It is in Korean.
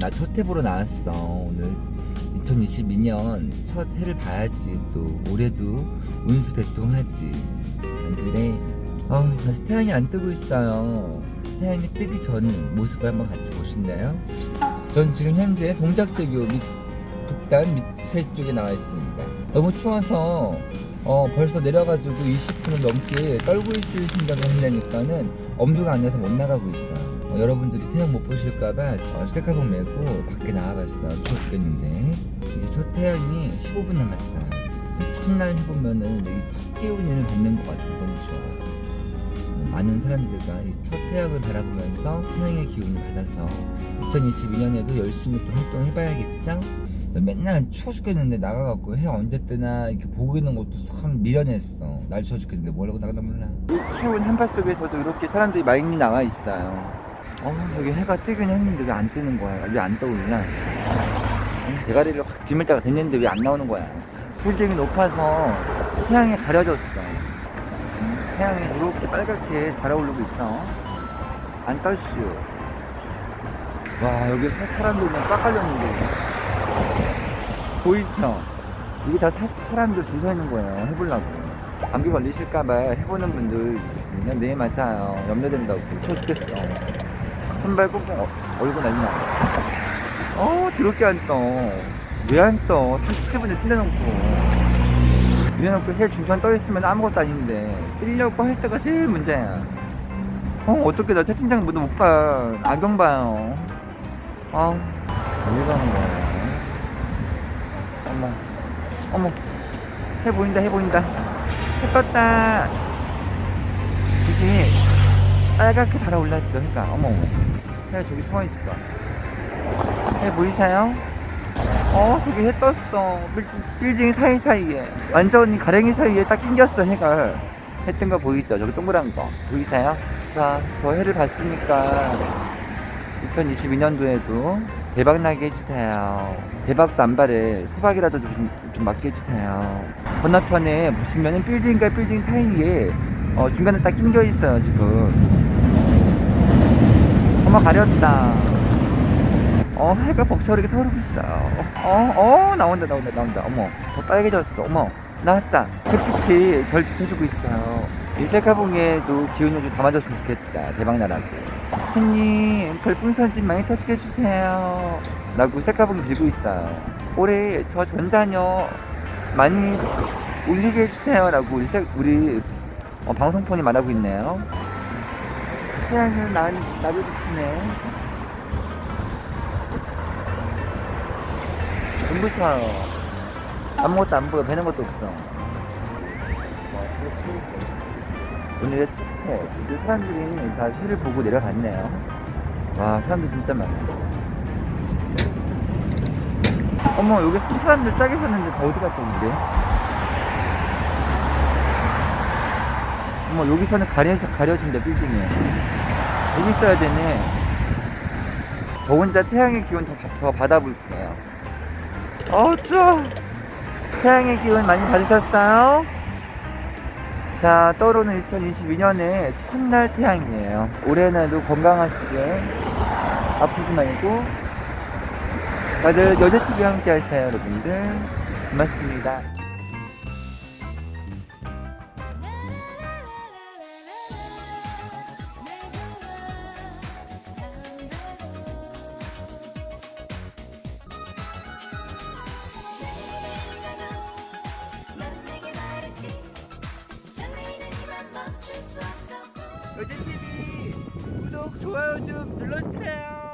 나첫해 보러 나왔어. 오늘 2022년 첫 해를 봐야지. 또 올해도 운수 대통하지. 안 그래? 아, 아직 태양이 안 뜨고 있어요. 태양이 뜨기 전 모습을 한번 같이 보실래요? 전 지금 현재 동작대교 밑, 북단 밑에 쪽에 나와 있습니다. 너무 추워서 어, 벌써 내려가지고 20분을 넘게 떨고 있을 생각을 하려니까는 엄두가 안 나서 못 나가고 있어요. 어, 여러분들이 태양 못 보실까봐 어, 셀카봉 메고 밖에 나와봤어요. 추워 죽겠는데. 이제 첫 태양이 15분 남았어요. 이 첫날 해보면은 이첫 기운을 받는 것 같아서 너무 좋아요. 어, 많은 사람들과 이 첫 태양을 바라보면서 태양의 기운을 받아서 2022년에도 열심히 또 활동해봐야겠죠? 맨날 추워 죽겠는데 나가갖고 해 언제 뜨나 이렇게 보고 있는 것도 참 미련했어. 날 추워 죽겠는데 뭐라고 나가나 몰라. 이 추운 한파 속에서도 이렇게 사람들이 많이 나와 있어요. 어, 여기 해가 뜨긴 했는데 왜 안 뜨는 거야? 왜 안 떠올라? 어, 대가리를 확 뒤밀 때가 됐는데 왜 안 나오는 거야? 빌딩이 높아서 태양에 가려졌어. 음, 태양이 이렇게 빨갛게 달아오르고 있어. 안 떠슈. 와, 여기 사- 사람들 그냥 쫙 깔렸는데. 보이죠? 이게 다 사, 사람들 줄 서 있는 거예요. 해보려고. 감기 걸리실까봐 해보는 분들 있으면 네, 맞아요. 염려된다고. 추워 죽겠어. 손발 꽁꽁 어, 얼굴 난리 나. 어, 더럽게 안 떠. 왜 안 떠? 37분에 틀려놓고. 이래놓고 해 중천 떠있으면 아무것도 아닌데. 뜨려고 할 때가 제일 문제야. 어, 어떻게 나 채팅창 모두 못 봐. 안경 봐요. 아, 어디 가는 거야. 어머, 어머, 해 보인다, 해 보인다. 해 떴다. 이게 빨갛게 달아올랐죠, 해가. 어머. 해 저기 숨어 있어. 해 보이세요? 어, 저기 해 떴어. 빌- 빌딩 사이사이에. 완전히 가랭이 사이에 딱 낑겼어, 해가. 했던 거 보이죠? 저기 동그란 거. 보이세요? 자, 저 해를 봤으니까 2022년도에도 대박나게 해주세요. 대박도 안 바래. 수박이라도 좀, 좀 맞게 해주세요. 건너편에 보시면은 빌딩과 빌딩 사이에 어, 중간에 딱 낑겨 있어요, 지금. 어머, 가렸다. 어, 해가 벅차오르게 타오르고 있어요. 어, 어, 나온다, 나온다, 나온다. 어머, 더 빨개졌어. 어머, 나왔다. 햇빛이 절 비춰주고 있어요. 이 셀카봉에도 기운을 좀 담아줬으면 좋겠다. 대박나라고. 형님, 별풍선 좀 많이 터지게 해주세요. 라고 셀카봉이 빌고 있어요. 올해 저 전자녀 많이 올리게 해주세요. 라고 우리 어, 방송폰이 말하고 있네요. 태양은 나, 나를 비치네. 눈부셔요. 아무것도 안 보여. 배는 것도 없어. 오늘의 첫 해. 이제 사람들이 다 해를 보고 내려갔네요. 와, 사람들 진짜 많아. 어머, 여기 사람들 짝이 섰는데 다 어디 갔어, 근데? 어머, 여기서는 가려져, 가려진다, 빌딩에. 여기 있어야 되네. 저 혼자 태양의 기운 더, 받- 더 받아볼게요. 어, 추워. 태양의 기운 많이 받으셨어요? 자, 떠오르는 2022년의 첫날 태양이에요. 올해는 건강하시게 아프지 말고 다들 여자TV와 함께 하세요, 여러분들. 고맙습니다. 여자TV 구독, 좋아요 좀 눌러주세요.